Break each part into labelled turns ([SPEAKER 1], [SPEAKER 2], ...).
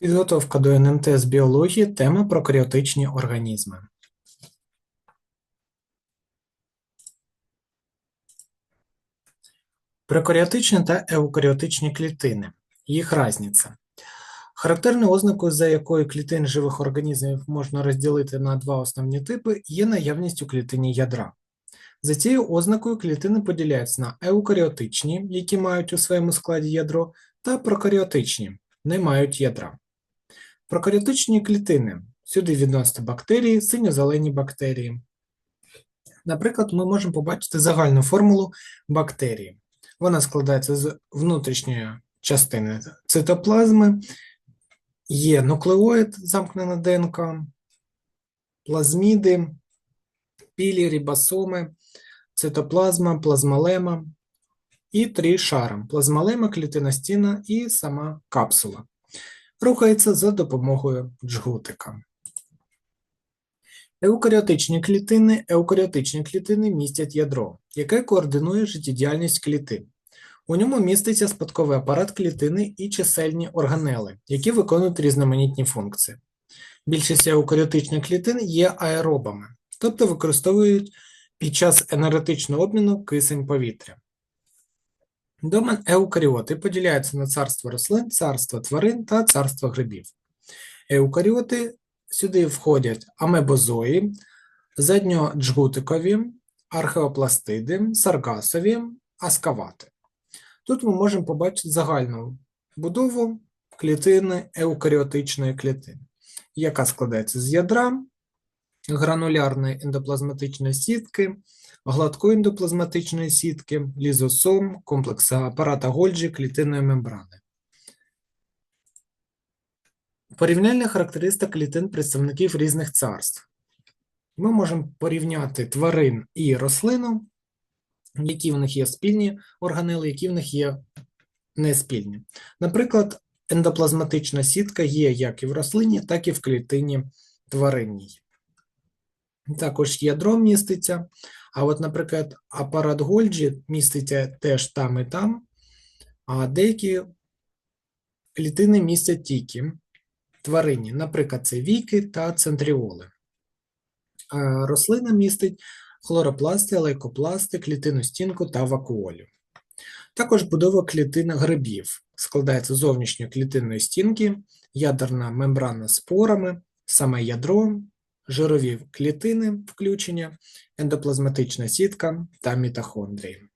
[SPEAKER 1] Підготовка до НМТ з біології. Тема прокаріотичні організми. Прокаріотичні та еукаріотичні клітини. Їх різниця. Характерною ознакою, за якою клітин живих організмів можна розділити на два основні типи, є наявність у клітині ядра. За цією ознакою клітини поділяються на еукаріотичні, які мають у своєму складі ядро, та прокаріотичні, не мають ядра. Прокаріотичні клітини. Сюди відносяться бактерії, синьо-зелені бактерії. Наприклад, ми можемо побачити загальну формулу бактерії. Вона складається з внутрішньої частини цитоплазми, є нуклеоїд, замкнена ДНК, плазміди, пілі, рибосоми, цитоплазма, плазмалема і три шара – плазмалема, клітина стіна і сама капсула. Рухається за допомогою джгутика. Еукаріотичні клітини Еукаріотичні клітини містять ядро, яке координує життєдіяльність клітин. У ньому міститься спадковий апарат клітини і чисельні органели, які виконують різноманітні функції. Більшість еукаріотичних клітин є аеробами, тобто використовують під час енергетичного обміну кисень повітря. Домен еукаріоти поділяються на царство рослин, царство тварин та царство грибів. Еукаріоти сюди входять амебозої, задньоджгутикові, археопластиди, саргасові, аскавати. Тут ми можемо побачити загальну будову клітини еукаріотичної клітини, яка складається з ядра, гранулярної ендоплазматичної сітки, гладкої ендоплазматичної сітки, лізосом, комплекса апарата Гольджі, клітинної мембрани. Порівняльна характеристика клітин представників різних царств. Ми можемо порівняти тварин і рослину, які в них є спільні органели, які в них є неспільні. Наприклад, ендоплазматична сітка є як і в рослині, так і в клітині тваринній. Також ядро міститься, а от, наприклад, апарат Гольджі міститься теж там і там, а деякі клітини містять тільки тварині, наприклад, це віки та центріоли. Рослина містить хлоропласти, лейкопласти, клітину стінку та вакуолю. Також будова клітин грибів складається з зовнішньої клітинної стінки, ядерна мембрана з порами, саме ядро, жирові клітини включення, ендоплазматична сітка та мітохондрії.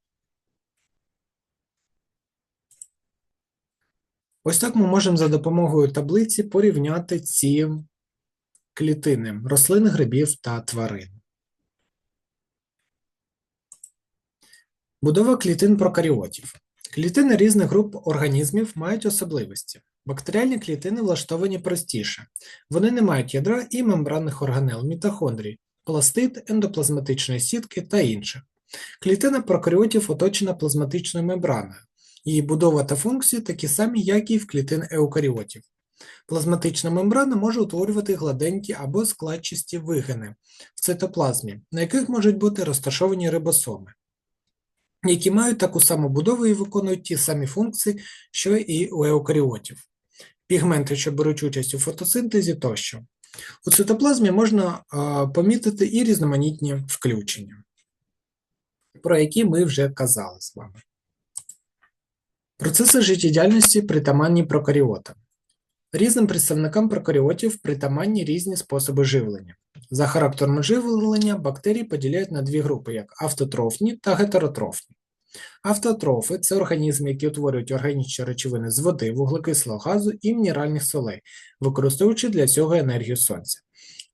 [SPEAKER 1] Ось так ми можемо за допомогою таблиці порівняти ці клітини рослин, грибів та тварин. Будова клітин прокаріотів. Клітини різних груп організмів мають особливості. Бактеріальні клітини влаштовані простіше. Вони не мають ядра і мембранних органел, мітохондрій, пластид, ендоплазматичної сітки та інших. Клітина прокаріотів оточена плазматичною мембраною. Її будова та функції такі самі, як і в клітин еукаріотів. Плазматична мембрана може утворювати гладенькі або складчасті вигини в цитоплазмі, на яких можуть бути розташовані рибосоми які мають таку саму будову і виконують ті самі функції, що і у еукаріотів. Пігменти, що беруть участь у фотосинтезі тощо. У цитоплазмі можна помітити і різноманітні включення, про які ми вже казали з вами. Процеси життєдіяльності притаманні прокаріотам. Різним представникам прокаріотів притаманні різні способи живлення. За характером живлення бактерії поділяють на дві групи, як автотрофні та гетеротрофні. Автотрофи це організми, які утворюють органічні речовини з води, вуглекислого газу і мінеральних солей, використовуючи для цього енергію сонця.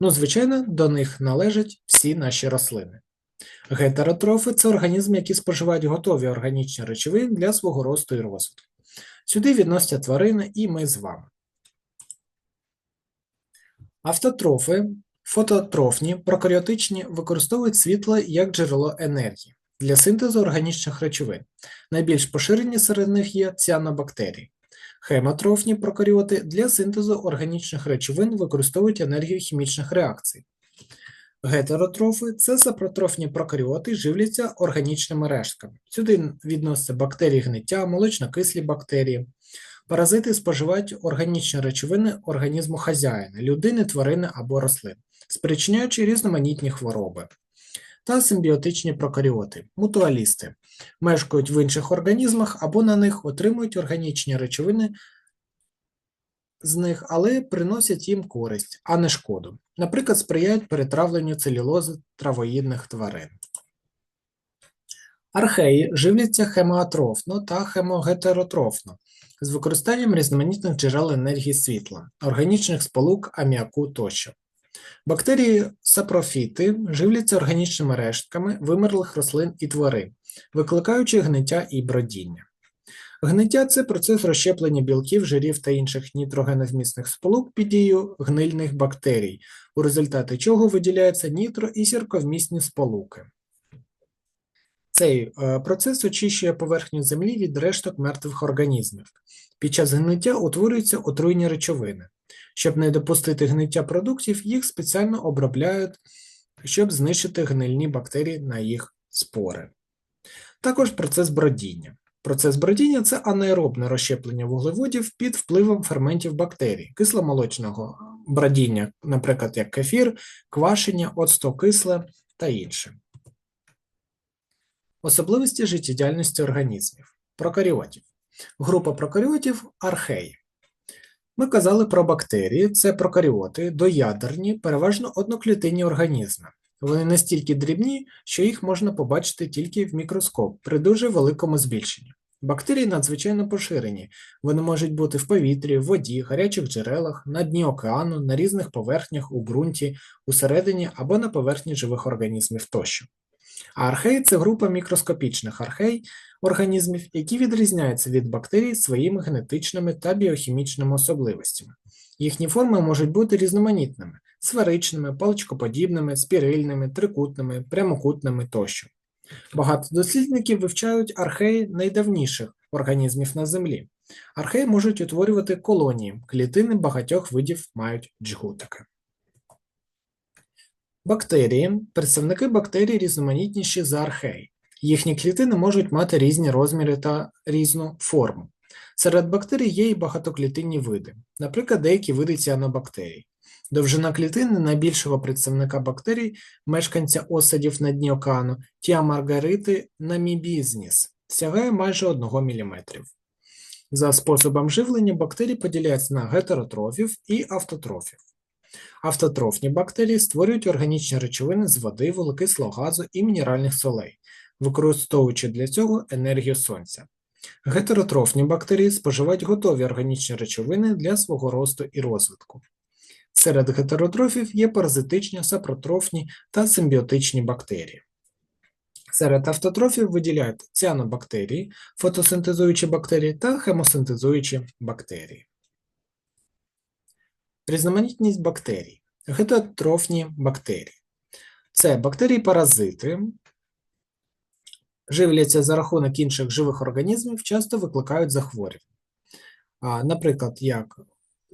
[SPEAKER 1] Ну, звичайно, до них належать всі наші рослини. Гетеротрофи це організми, які споживають готові органічні речовини для свого росту і розвитку. Сюди відносяться тварини і ми з вами. Автотрофи, фототрофні, прокаріотичні використовують світло як джерело енергії для синтезу органічних речовин. Найбільш поширені серед них є ціанобактерії. Хемотрофні прокаріоти для синтезу органічних речовин використовують енергію хімічних реакцій. Гетеротрофи це сапротрофні прокаріоти, живляться органічними рештками. Сюди відносяться бактерії гниття, молочнокислі бактерії. Паразити споживають органічні речовини організму хазяїна, людини, тварини або рослин, спричиняючи різноманітні хвороби. Та симбіотичні прокаріоти, мутуалісти, мешкають в інших організмах або на них отримують органічні речовини з них, але приносять їм користь, а не шкоду. Наприклад, сприяють перетравленню целюлози травоїдних тварин. Археї живляться хемоатрофно та хемогетеротрофно з використанням різноманітних джерел енергії світла, органічних сполук, аміаку тощо. Бактерії сапрофіти живляться органічними рештками вимерлих рослин і тварин, викликаючи гниття і бродіння. Гниття це процес розщеплення білків, жирів та інших нітрогеновмісних сполук під дією гнильних бактерій, у результаті чого виділяються нітро- і сірковмісні сполуки. Цей е, процес очищує поверхню землі від решток мертвих організмів. Під час гниття утворюються отруйні речовини. Щоб не допустити гниття продуктів, їх спеціально обробляють, щоб знищити гнильні бактерії на їх спори. Також процес бродіння. Процес бродіння це анаеробне розщеплення вуглеводів під впливом ферментів бактерій, кисломолочного бродіння, наприклад, як кефір, квашення, оцтокисле та інше. Особливості життєдіяльності організмів. Прокаріотів. Група прокаріотів археї. Ми казали про бактерії, це прокаріоти, доядерні, переважно одноклітинні організми. Вони настільки дрібні, що їх можна побачити тільки в мікроскоп при дуже великому збільшенні. Бактерії надзвичайно поширені, вони можуть бути в повітрі, в воді, гарячих джерелах, на дні океану, на різних поверхнях, у ґрунті, усередині або на поверхні живих організмів тощо. А археї це група мікроскопічних архей організмів, які відрізняються від бактерій своїми генетичними та біохімічними особливостями. Їхні форми можуть бути різноманітними сферичними, паличкоподібними, спірильними, трикутними, прямокутними тощо. Багато дослідників вивчають археї найдавніших організмів на Землі. Археї можуть утворювати колонії, клітини багатьох видів мають джгутики. Бактерії. Представники бактерій різноманітніші за архей. Їхні клітини можуть мати різні розміри та різну форму. Серед бактерій є і багатоклітинні види, наприклад, деякі види ціанобактерій. Довжина клітини найбільшого представника бактерій, мешканця осадів на дні океану, тіамаргарити намібізніс, сягає майже 1 мм. За способом живлення бактерії поділяються на гетеротрофів і автотрофів. Автотрофні бактерії створюють органічні речовини з води, вуглекислого газу і мінеральних солей, використовуючи для цього енергію сонця. Гетеротрофні бактерії споживають готові органічні речовини для свого росту і розвитку. Серед гетеротрофів є паразитичні, сапротрофні та симбіотичні бактерії. Серед автотрофів виділяють ціанобактерії, фотосинтезуючі бактерії та хемосинтезуючі бактерії. Різноманітність бактерій. Гетеротрофні бактерії. Це бактерії-паразити, живляться за рахунок інших живих організмів, часто викликають захворювання. Наприклад, як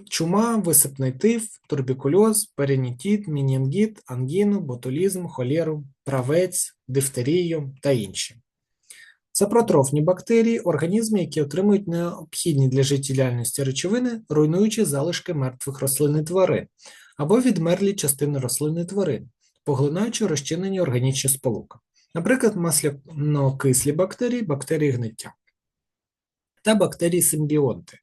[SPEAKER 1] чума, висипний тиф, турбікульоз, перинітіт, мінінгіт, ангіну, ботулізм, холеру, правець, дифтерію та інші. Сапротрофні бактерії організми, які отримують необхідні для життєдіяльності речовини, руйнуючи залишки мертвих рослин і тварин, або відмерлі частини рослин і тварин, поглинаючи розчинені органічні сполуки, наприклад, маслянокислі бактерії, бактерії гниття та бактерії симбіонти.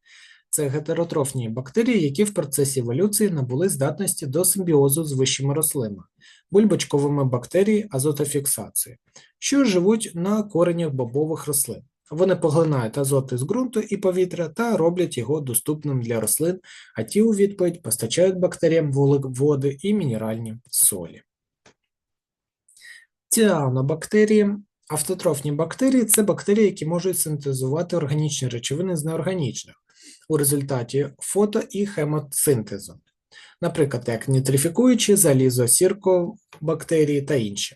[SPEAKER 1] Це гетеротрофні бактерії, які в процесі еволюції набули здатності до симбіозу з вищими рослинами, бульбочковими бактерії азотофіксації, що живуть на коренях бобових рослин. Вони поглинають азот із ґрунту і повітря та роблять його доступним для рослин, а ті у відповідь постачають бактеріям води і мінеральні солі. Ціанобактерії Автотрофні бактерії це бактерії, які можуть синтезувати органічні речовини з неорганічних у результаті фото- і хемосинтезу, наприклад, як нітрифікуючі залізосіркобактерії та інші.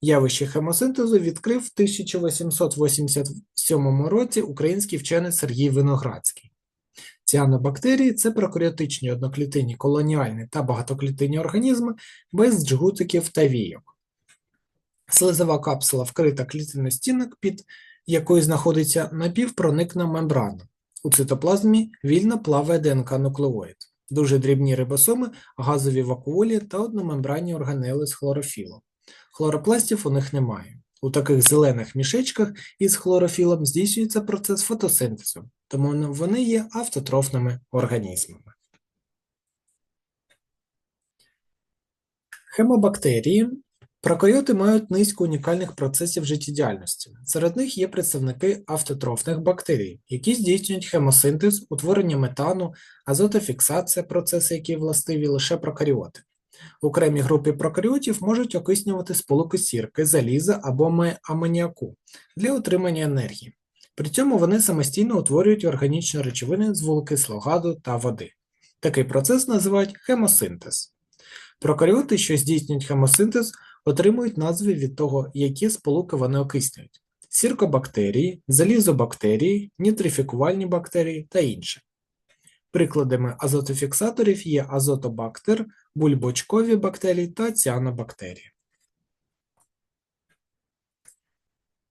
[SPEAKER 1] Явище хемосинтезу відкрив в 1887 році український вчений Сергій Виноградський. Ціанобактерії – це прокаріотичні одноклітинні колоніальні та багатоклітинні організми без джгутиків та війок. Слизова капсула вкрита клітиною стінок, під якою знаходиться напівпроникна мембрана. У цитоплазмі вільно плаває ДНК-нуклеоїд, дуже дрібні рибосоми, газові вакуолі та одномембранні органели з хлорофілом. Хлоропластів у них немає. У таких зелених мішечках із хлорофілом здійснюється процес фотосинтезу, тому вони є автотрофними організмами. Хемобактерії. Прокаріоти мають низку унікальних процесів життєдіяльності. Серед них є представники автотрофних бактерій, які здійснюють хемосинтез, утворення метану, азотофіксація, процеси, які властиві лише прокаріоти. В окремій групі прокаріотів можуть окиснювати сполуки сірки, заліза або амоніаку для отримання енергії. При цьому вони самостійно утворюють органічні речовини з вуглекислого газу та води. Такий процес називають хемосинтез. Прокаріоти, що здійснюють хемосинтез, отримують назви від того, які сполуки вони окиснюють: сіркобактерії, залізобактерії, нітрифікувальні бактерії та інше. Прикладами азотофіксаторів є азотобактер, бульбочкові бактерії та ціанобактерії.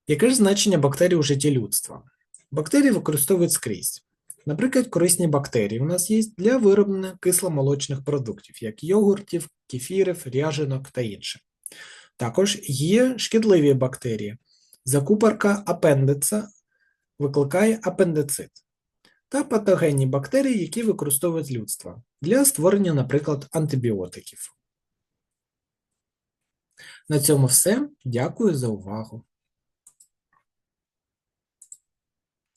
[SPEAKER 1] Яке ж значення бактерій у житті людства? Бактерії використовують скрізь. Наприклад, корисні бактерії у нас є для вироблення кисломолочних продуктів, як йогуртів, кефірів, ряженок та інше. Також є шкідливі бактерії. Закупорка апендица викликає апендицит. Та патогенні бактерії, які використовують людство для створення, наприклад, антибіотиків. На цьому все. Дякую за увагу.